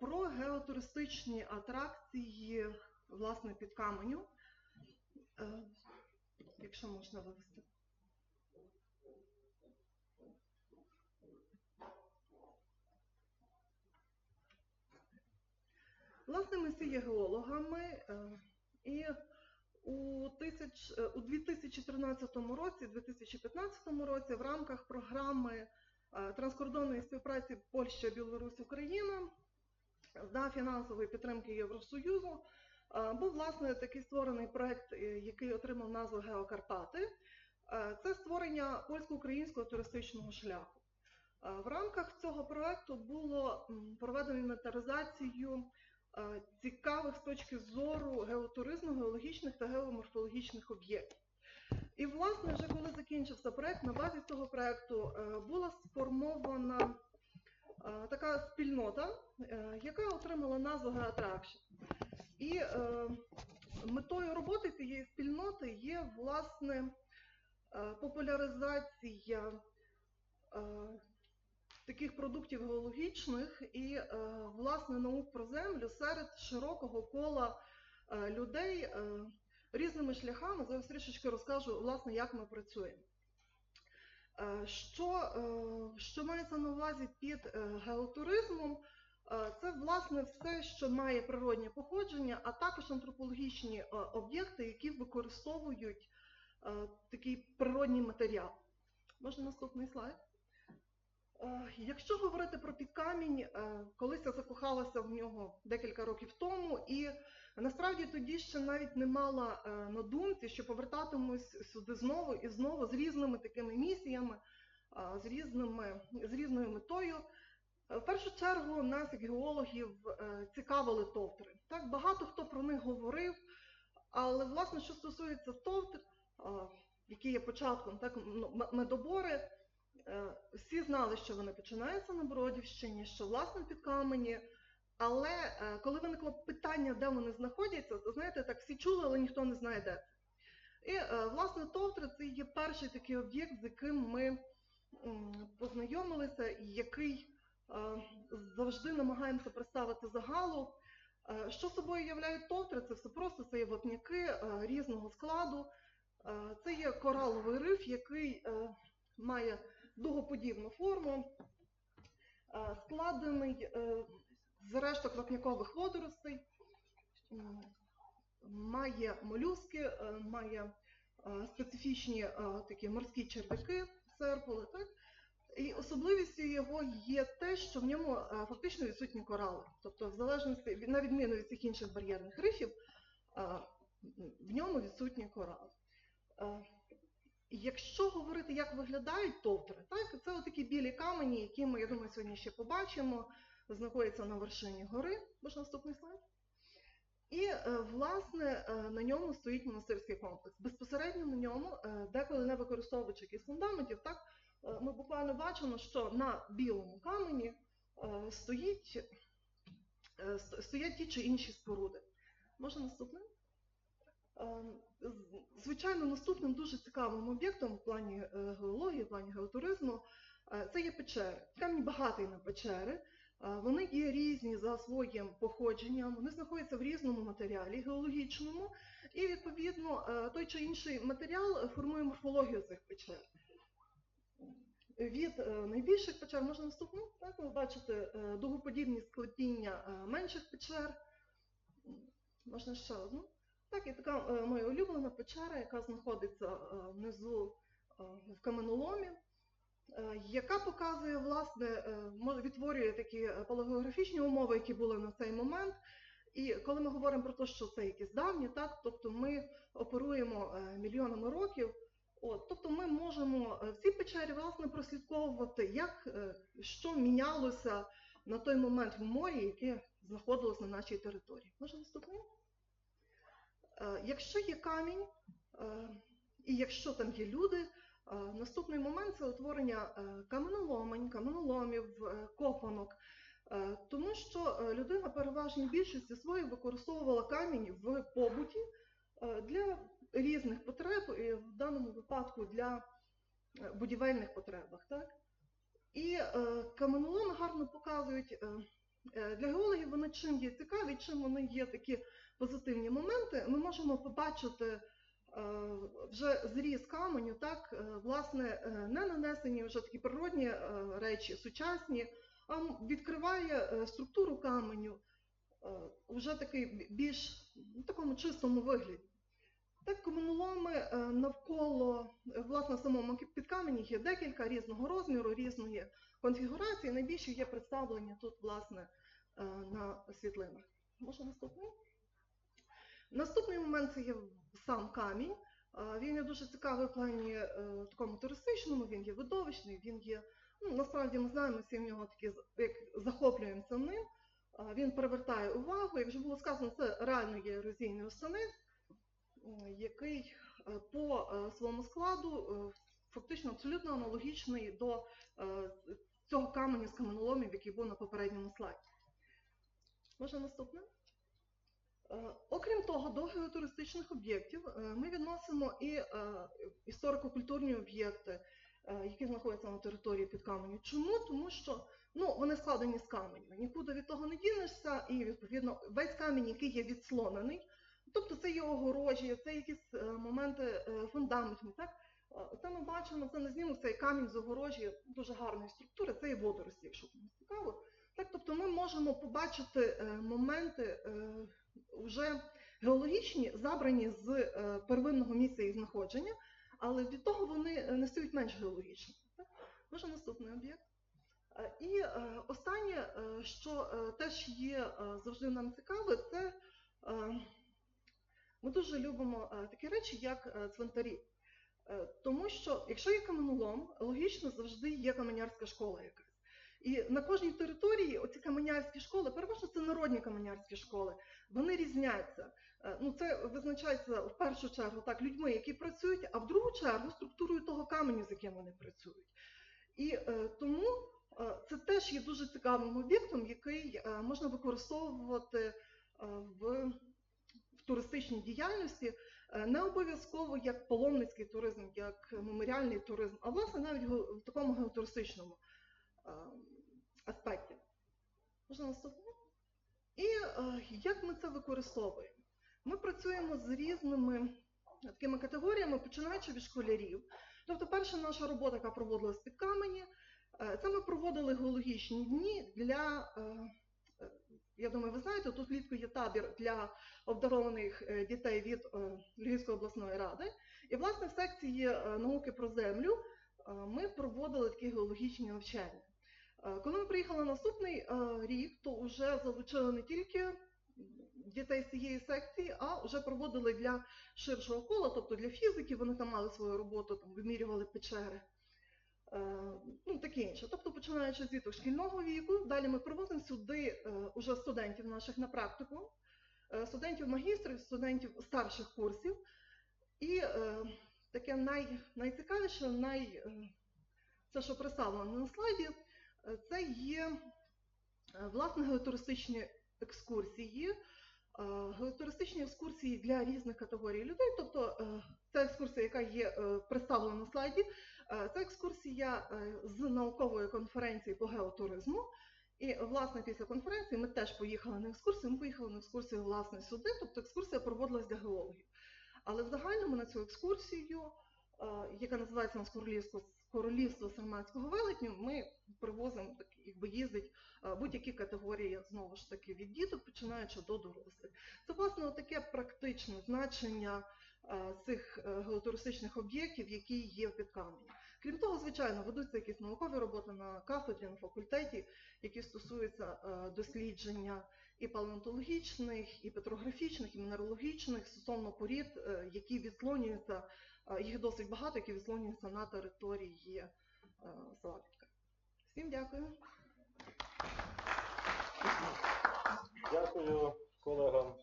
Про геотуристичні атракції, власне, під каменю. Е, Якщо можна вивести. Власне, ми всі є геологами, е, і у, тисяч, е, у 2013 році, 2015 році в рамках програми транскордонної співпраці Польща, Білорусь, Україна за фінансової підтримки Євросоюзу е, був власне такий створений проект, е, який отримав назву Геокарпати. Е, Це створення польсько-українського туристичного шляху. В рамках цього проекту було проведено інвентаризацію цікавих з точки зору геотуризму, геологічних та геоморфологічних об'єктів. І, власне, вже коли закінчився проект, на базі цього проекту була сформована така спільнота, е, яка отримала назву Геотракшн. І е, метою роботи цієї спільноти є, власне, е, популяризація е, таких продуктів геологічних і, е, власне, наук про землю серед широкого кола е, людей е, різними шляхами. Зараз трішечки розкажу, власне, як ми працюємо. Е, Що, е, що мається на увазі під е, геотуризмом? Це, власне, все, що має природнє походження, а також антропологічні об'єкти, які використовують такий природній матеріал. Можна наступний слайд? Е, Якщо говорити про підкамінь, е, колись я закохалася в нього декілька років тому, і насправді тоді ще навіть не мала е, на думці, що повертатимусь сюди знову і знову з різними такими місіями, з, різними, з різною метою. В першу чергу нас, як геологів, цікавили товтри. Так, багато хто про них говорив, але власне, що стосується товтр, які є початком так, медобори, Всі знали, що вони починаються на Бродівщині, що власне під камені. Але е, коли виникло питання, де вони знаходяться, то знаєте, так всі чули, але ніхто не знає де. І е, власне Товтри це є перший такий об'єкт, з яким ми познайомилися, і який е, завжди намагаємося представити загалу. Е, Що собою являють товтри? Це все просто це є вапняки е, різного складу. Е, Це є кораловий риф, який е, має дугоподібну форму, е, складений е, з решток вапнякових водоростей, має молюски, е, має е, специфічні е, такі морські черв'яки, серпули. Так? І особливістю його є те, що в ньому е, фактично відсутні корали. Тобто, в залежності на відміну від цих інших бар'єрних рифів, е, в ньому відсутні корали. Якщо говорити, як виглядають товтри, так, це такі білі камені, які ми, я думаю, сьогодні ще побачимо, знаходяться на вершині гори. Можна наступний слайд? І, е, власне, е, на ньому стоїть монастирський комплекс. Безпосередньо на ньому, е, деколи не використовуючи якісь фундаментів, так, ми буквально бачимо, що на білому камені стоїть, стоять ті чи інші споруди. Можна наступний? Е, з- Звичайно, наступним дуже цікавим об'єктом в плані е, геології, в плані геотуризму е, це є печери. Камінь багатий на печери. Е, Вони є різні за своїм походженням, вони знаходяться в різному матеріалі геологічному, і відповідно той чи інший матеріал формує морфологію цих печер. Від найбільших печер можна наступну, так ви бачите дугоподібні склепіння менших печер. Можна ще одну. Так, є така е, моя улюблена печера, яка знаходиться е, внизу е, в каменоломі, яка показує, власне, відтворює такі палагеографічні умови, які були на цей момент. І коли ми говоримо про те, що це якісь давні, так, тобто ми оперуємо мільйонами років, от, тобто ми можемо в цій печері власне прослідковувати, як, що мінялося на той момент в морі, яке знаходилось на нашій території. Може наступний? Е, Якщо є камінь, е, і якщо там є люди, е, наступний момент це утворення каменоломень, каменоломів, копанок. Тому що людина переважній більшості своїй використовувала камінь в побуті для різних потреб, і в даному випадку для будівельних потребах. Так? І каменоломи гарно показують Для геологів вони чим є цікаві, чим вони є такі позитивні моменти, ми можемо побачити е, вже зріз каменю, так, е, власне, е, не нанесені вже такі природні речі, сучасні, а відкриває структуру каменю вже такий більш в такому чистому вигляді. Так, каменоломи навколо власне самому підкамені є декілька різного розміру, різної конфігурації. Найбільше є представлення тут, власне, на світлинах. Може наступний? Наступний момент це є сам камінь. Він є дуже цікавий в плані е, такому туристичному, він є видовищний, він є, ну, насправді ми знаємо, всі в нього такі, як захоплюємося ним. Він привертає увагу. Як вже було сказано, це реально є ерозійний осанит, який е, по е, своєму складу фактично абсолютно аналогічний до цього каменю з каменоломів, який був на попередньому слайді. Може наступне? Е, Окрім того, до геотуристичних об'єктів е, ми відносимо і е, історико-культурні об'єкти, які знаходяться на території під каменю. Чому? Тому що ну, вони складені з каменю. Нікуди від того не дінешся, і відповідно весь камінь, який є відслонений, тобто це є огорожі, це якісь моменти фундаментні. Так? Це ми бачимо, це не знімок, цей камінь з огорожі дуже гарної структури, це і водорості, якщо комусь цікаво. Так, тобто ми можемо побачити моменти вже геологічні, забрані з е, первинного місця їх знаходження, але від того вони е, не стають менш геологічними. Може наступний об'єкт. Е, І останнє, що теж є завжди нам цікаве, це ми дуже любимо такі речі, як цвинтарі. Тому що якщо є каменолом, логічно завжди є каменярська школа якась. І на кожній території оці каменярські школи, переважно це народні каменярські школи, вони різняться. Е, Ну, це визначається в першу чергу так людьми, які працюють, а в другу чергу структурою того каменю, з яким вони працюють. І е, тому е, це теж є дуже цікавим об'єктом, який можна використовувати в, в туристичній діяльності, не обов'язково як паломницький туризм, як меморіальний туризм, а власне навіть в такому геотуристичному е, аспекті. Можна наступне? І е, як ми це використовуємо? Ми працюємо з різними такими категоріями, починаючи від школярів. Тобто, перша наша робота, яка проводилась під камені, е, це ми проводили геологічні дні для, е, е, я думаю, ви знаєте, тут влітку є табір для обдарованих е, дітей від е, Львівської обласної ради. І, власне, в секції е, науки про землю е, ми проводили такі геологічні навчання. Е, Коли ми приїхали наступний е, рік, то вже залучили не тільки дітей з цієї секції, а вже проводили для ширшого кола, тобто для фізиків, вони там мали свою роботу, там вимірювали печери. Е, Ну, таке інше. Тобто, починаючи з діток шкільного віку, далі ми привозимо сюди уже студентів наших на практику, студентів магістрів, студентів старших курсів. І таке най, найцікавіше, най, це, що представлено на слайді, це є е, власне геотуристичні екскурсії. Е, Геотуристичні екскурсії для різних категорій людей, тобто е, ця екскурсія, яка є представлена на слайді, це екскурсія з наукової конференції по геотуризму. І власне після конференції ми теж поїхали на екскурсію. Ми поїхали на екскурсію власне сюди, тобто екскурсія проводилась для геологів. Але в загальному на цю екскурсію, яка називається у нас королівство, королівство Сарматського велетню, ми привозимо так, якби їздить е, будь-які категорії знову ж таки від діток, починаючи до дорослих. Це власне таке практичне значення е, цих е, геотуристичних об'єктів, які є в підкамені. Крім того, звичайно, ведуться якісь наукові роботи на кафедрі, на факультеті, які стосуються е, дослідження і палеонтологічних, і петрографічних, і мінералогічних стосовно порід, е, які відслонюються, е, їх досить багато, які відслонюються на території Славіка. Всім дякую. Дякую колегам